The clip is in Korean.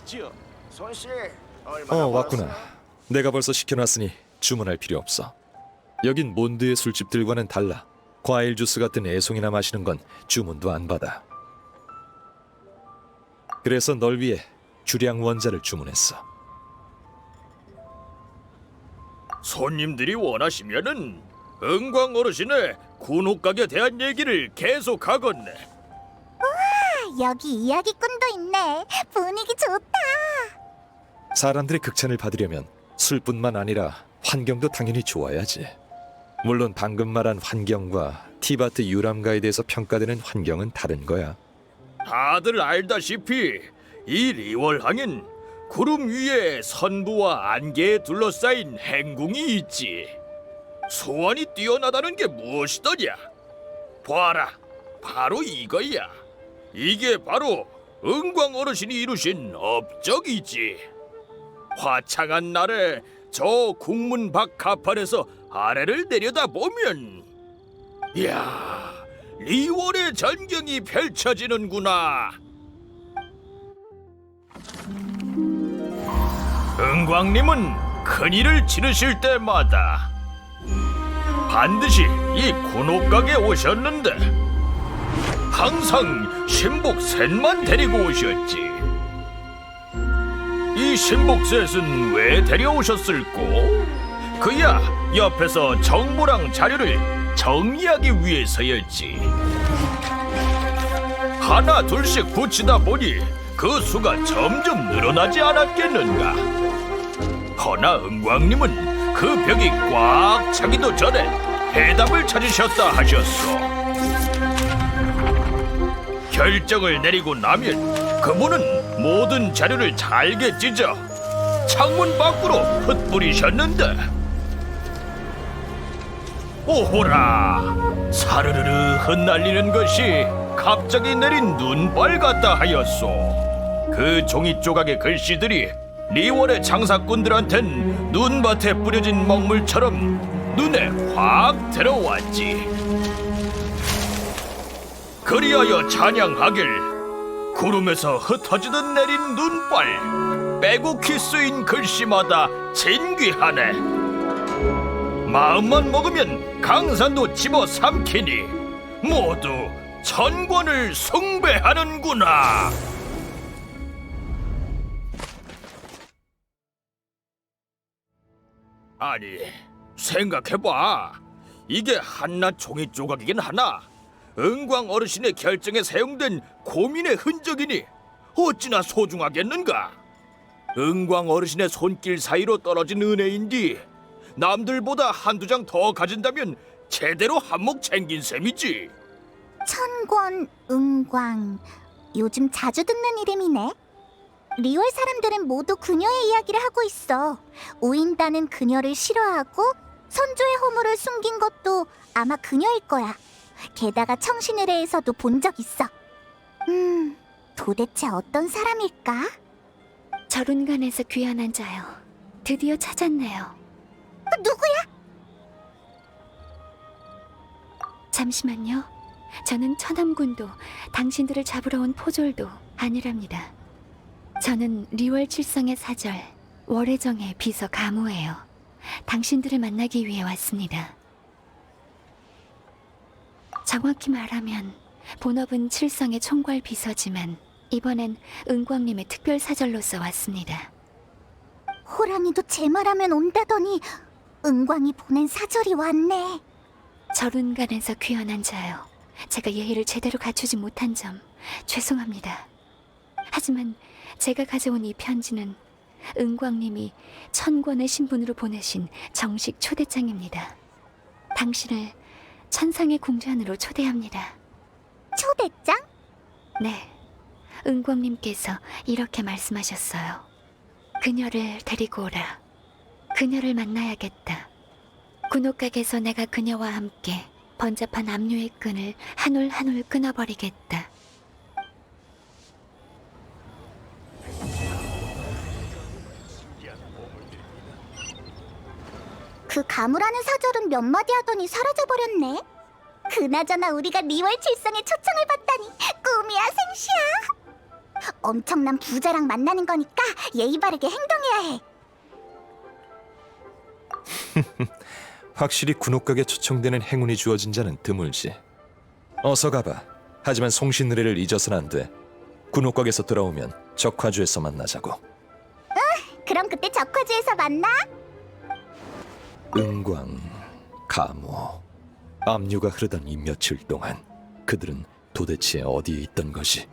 있지요. 손 씨 얼마나 어 왔구나. 벌었어요? 내가 벌써 시켜놨으니 주문할 필요 없어. 여긴 몬드의 술집들과는 달라. 과일 주스 같은 애송이나 마시는 건 주문도 안 받아. 그래서 널 위해 주량 원자를 주문했어. 손님들이 원하시면은 은광 어르신의 군옥각에 대한 얘기를 계속하겠네. 여기 이야기꾼도 있네. 분위기 좋다. 사람들의 극찬을 받으려면 술뿐만 아니라 환경도 당연히 좋아야지. 물론 방금 말한 환경과 티바트 유람가에 대해서 평가되는 환경은 다른 거야. 다들 알다시피 이 리월항엔 구름 위에 선부와 안개에 둘러싸인 행궁이 있지. 소원이 뛰어나다는 게 무엇이더냐? 봐라, 바로 이거야. 이게 바로 은광 어르신이 이루신 업적이지. 화창한 날에 저 국문 밖 가판에서 아래를 내려다 보면, 이야, 리월의 전경이 펼쳐지는구나. 은광님은 큰일을 치르실 때마다 반드시 이 군옥각에 오셨는데 항상 신복 셋만 데리고 오셨지. 이 신복 셋은 왜 데려오셨을꼬? 그야 옆에서 정보랑 자료를 정리하기 위해서였지. 하나 둘씩 붙이다 보니 그 수가 점점 늘어나지 않았겠는가. 허나 은광님은 그 벽이 꽉 차기도 전에 해답을 찾으셨다 하셨소. 결정을 내리고 나면 그분은 모든 자료를 잘게 찢어 창문 밖으로 흩뿌리셨는데. 오호라! 사르르르 흩날리는 것이 갑자기 내린 눈발 같다 하였소. 그 종이 조각의 글씨들이 리월의 장사꾼들한텐 눈밭에 뿌려진 먹물처럼 눈에 확 들어왔지 그리하여 찬양하길. 구름에서 흩어지듯 내린 눈발 빼곡히 쓰인 글씨마다 진귀하네. 마음만 먹으면 강산도 집어 삼키니 모두 천권을 숭배하는구나. 아니 생각해봐. 이게 한낱 종이 조각이긴 하나 은광 어르신의 결정에 사용된 고민의 흔적이니 어찌나 소중하겠는가? 은광 어르신의 손길 사이로 떨어진 은혜인디 남들보다 한두 장 더 가진다면 제대로 한몫 챙긴 셈이지. 천권, 은광. 요즘 자주 듣는 이름이네. 리월 사람들은 모두 그녀의 이야기를 하고 있어. 우인다는 그녀를 싫어하고 선조의 허물을 숨긴 것도 아마 그녀일 거야. 게다가 청신의례에서도 본 적 있어. 음, 도대체 어떤 사람일까? 절운간에서 귀환한 자요. 드디어 찾았네요. 어, 누구야? 잠시만요. 저는 천암군도 당신들을 잡으러 온 포졸도 아니랍니다. 저는 리월 칠성의 사절 월혜정의 비서 가무예요. 당신들을 만나기 위해 왔습니다. 정확히 말하면 본업은 칠성의 총괄 비서지만 이번엔 은광님의 특별 사절로서 왔습니다. 호랑이도 제 말하면 온다더니 은광이 보낸 사절이 왔네. 절운간에서 귀환한 자요. 제가 예의를 제대로 갖추지 못한 점 죄송합니다. 하지만 제가 가져온 이 편지는 은광님이 천권의 신분으로 보내신 정식 초대장입니다. 당신을 천상의 궁전으로 초대합니다. 초대장? 네, 은광님께서 이렇게 말씀하셨어요. 그녀를 데리고 오라. 그녀를 만나야겠다. 군옥각에서 내가 그녀와 함께 번잡한 압류의 끈을 한 올 한 올 끊어버리겠다. 그 가무라는 사절은 몇 마디 하더니 사라져버렸네. 그나저나 우리가 리월 칠성의 초청을 받다니 꿈이야 생시야. 엄청난 부자랑 만나는 거니까 예의 바르게 행동해야 해. 확실히 군옥각에 초청되는 행운이 주어진 자는 드물지. 어서 가봐. 하지만 송신의뢰를 잊어선 안 돼. 군옥각에서 돌아오면 적화주에서 만나자고. 그럼 그때 적화지에서 만나. 은광, 가모, 압류가 흐르던 이 며칠 동안 그들은 도대체 어디에 있던 것이?